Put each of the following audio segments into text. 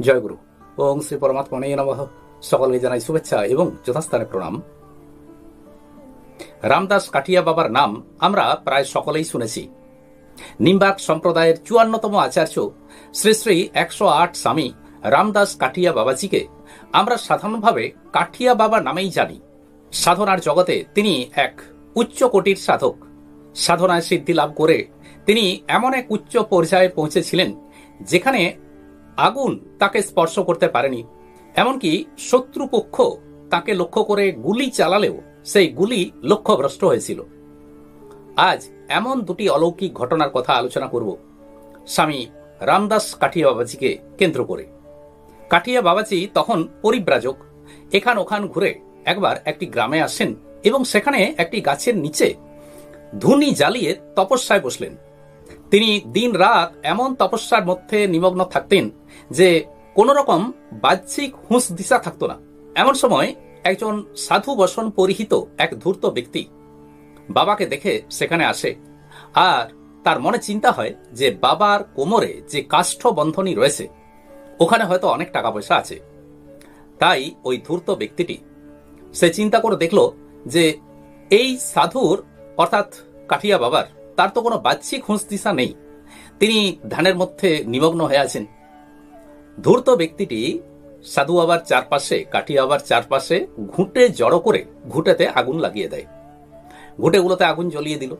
জয়গুরু। ওং শ্রী পরমাত্মনে নমঃ। সকলকে জানাই শুভেচ্ছা এবং যথাস্থানে প্রণাম। রামদাস কাঠিয়া বাবার নাম আমরা প্রায় সকলেই শুনেছি। নিম্বাক সম্প্রদায়ের চুয়ান্নতম আচার্য শ্রী শ্রী একশো আট স্বামী রামদাস কাঠিয়া বাবাজিকে আমরা সাধারণভাবে কাঠিয়া বাবা নামেই জানি। সাধনার জগতে তিনি এক উচ্চ কোটির সাধক। সাধনায় সিদ্ধি লাভ করে তিনি এমন এক উচ্চ পর্যায়ে পৌঁছেছিলেন যেখানে আগুন তাকে স্পর্শ করতে পারেনি। এমনকি শত্রুপক্ষ তাকে লক্ষ্য করে গুলি চালালেও সেই গুলি লক্ষ্যভ্রষ্ট হয়েছিল। আজ এমন দুটি অলৌকিক ঘটনার কথা আলোচনা করব। স্বামী রামদাস কাঠিয়া বাবাজিকে কেন্দ্র করে। কাঠিয়া বাবাজি তখন পরিব্রাজক। এখান ওখান ঘুরে একবার একটি গ্রামে আসেন এবং সেখানে একটি গাছের নিচে ধুনি জ্বালিয়ে তপস্যায় বসলেন। তিনি দিন রাত এমন তপস্যার মধ্যে নিমগ্ন থাকতেন যে কোন রকম বাহ্যিক হুঁশ দিশা থাকতো না। এমন সময় একজন সাধু বসন পরিহিত এক ধূর্ত ব্যক্তি বাবাকে দেখে সেখানে আসে আর তার মনে চিন্তা হয় যে বাবার কোমরে যে কাষ্ঠ বন্ধনী রয়েছে, ওখানে হয়তো অনেক টাকা পয়সা আছে। তাই ওই ধূর্ত ব্যক্তিটি সে চিন্তা করে দেখল যে এই সাধুর অর্থাৎ কাঠিয়া বাবার তার তো কোনো বাহ্যিক দিশা নেই। তিনি ধ্যানের মধ্যে নিমগ্ন হয়ে আছেন। ধূর্ত ব্যক্তিটি সাধু আবার চারপাশে কাঠিয়া আবার চারপাশে ঘুঁটে জড়ো করে ঘুঁটেতে আগুন লাগিয়ে দেয়। ঘুঁটেগুলোতে আগুন জ্বলিয়ে দিল।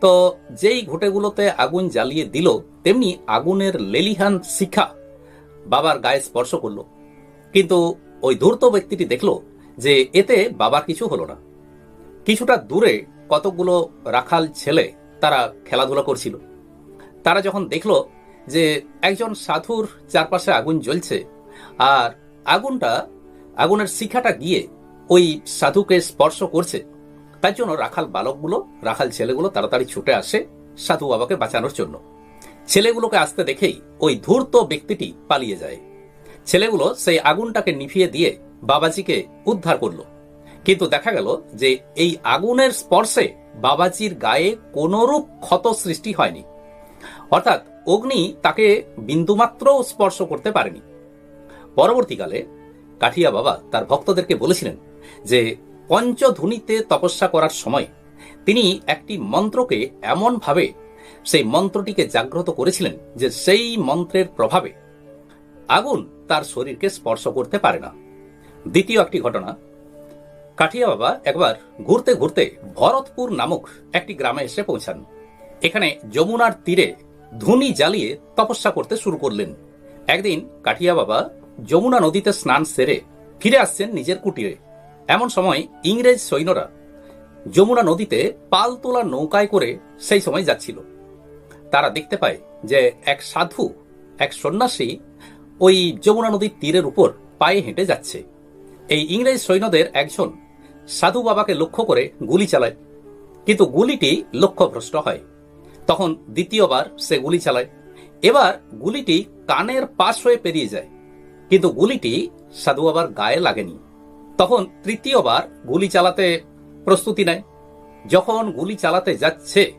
তো যেই ঘুঁটেগুলোতে আগুন জ্বালিয়ে দিল, তেমনি আগুনের লেলিহান শিখা বাবার গায়ে স্পর্শ করল। কিন্তু ওই ধূর্ত ব্যক্তিটি দেখল যে এতে বাবার কিছু হলো না। কিছুটা দূরে কতগুলো রাখাল ছেলে তারা খেলাধুলা করছিল। তারা যখন দেখল যে একজন সাধুর চারপাশে আগুন জ্বলছে, আর আগুনটা, আগুনের শিখাটা গিয়ে ওই সাধুকে স্পর্শ করছে, তার জন্য রাখাল বালকগুলো, রাখাল ছেলেগুলো তাড়াতাড়ি ছুটে আসে সাধু বাবাকে বাঁচানোর জন্য। ছেলেগুলোকে আসতে দেখেই ওই ধূর্ত ব্যক্তিটি পালিয়ে যায়। ছেলেগুলো সেই আগুনটাকে নিভিয়ে দিয়ে বাবাজিকে উদ্ধার করল। কিন্তু দেখা গেল যে এই আগুনের স্পর্শে বাবাজির গায়ে কোনরূপ ক্ষত সৃষ্টি হয়নি। অর্থাৎ অগ্নি তাকে বিন্দুমাত্রও স্পর্শ করতে পারেনি। পরবর্তীকালে কাঠিয়া বাবা তার ভক্তদেরকে বলেছিলেন যে পঞ্চধ্বনিতে তপস্যা করার সময় তিনি একটি মন্ত্রকে এমনভাবে সেই মন্ত্রটিকে জাগ্রত করেছিলেন যে, সেই মন্ত্রের প্রভাবে আগুন তার শরীরকে স্পর্শ করতে পারে না। দ্বিতীয় একটি ঘটনা কাঠিয়া বাবা একবার ঘুরতে ঘুরতে ভরতপুর নামক একটি গ্রামে এসে পৌঁছান। এখানে যমুনার তীরে ধুনি জ্বালিয়ে তপস্যা করতে শুরু করলেন। একদিন কাঠিয়া বাবা যমুনা নদীতে স্নান সেরে ফিরে আসছেন নিজের কুটিরে। এমন সময় ইংরেজ সৈন্যরা যমুনা নদীতে পাল তোলা নৌকায় করে সেই সময় যাচ্ছিল। তারা দেখতে পায় যে এক সাধু, এক সন্ন্যাসী ওই যমুনা নদীর তীরের উপর পায়ে হেঁটে যাচ্ছে। এই ইংরেজ সৈন্যদের একজন সাধু বাবাকে লক্ষ্য করে গুলি চালায়। কিন্তু গুলিটি লক্ষ্যভ্রষ্ট হয়। তখন দ্বিতীয়বার সে গুলি চালায়। এবার গুলিটি কানের পাশ হয়ে পেরিয়ে যায়। কিন্তু গুলিটি সাধু বাবার গায়ে লাগেনি। তখন তৃতীয়বার গুলি চালাতে প্রস্তুতি নেয়। যখন গুলি চালাতে যাচ্ছে,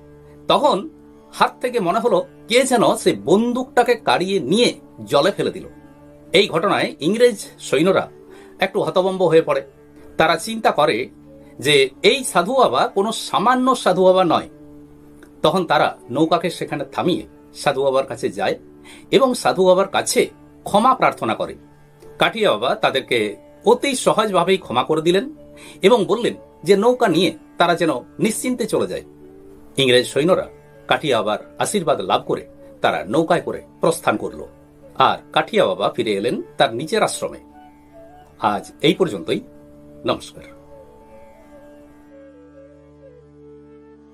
তখন হাত থেকে মনে হলো কে যেন সে বন্দুকটাকে কাড়িয়ে নিয়ে জলে ফেলে দিল। এই ঘটনায় ইংরেজ সৈন্যরা একটু হতবম্ব হয়ে পড়ে। তারা চিন্তা করে যে এই সাধু বাবা কোনো সামান্য সাধু বাবা নয়। তখন তারা নৌকাকে সেখানে থামিয়ে সাধু বাবার কাছে যায় এবং সাধু বাবার কাছে ক্ষমা প্রার্থনা করে। কাঠিয়া বাবা তাদেরকে অতি সহজভাবেই ক্ষমা করে দিলেন এবং বললেন যে নৌকা নিয়ে তারা যেন নিশ্চিন্তে চলে যায়। ইংরেজ সৈন্যরা কাঠিয়া বাবার আশীর্বাদ লাভ করে তারা নৌকায় করে প্রস্থান করল। আর কাঠিয়া বাবা ফিরে এলেন তার নিজের আশ্রমে। আজ এই পর্যন্তই। নমস্কার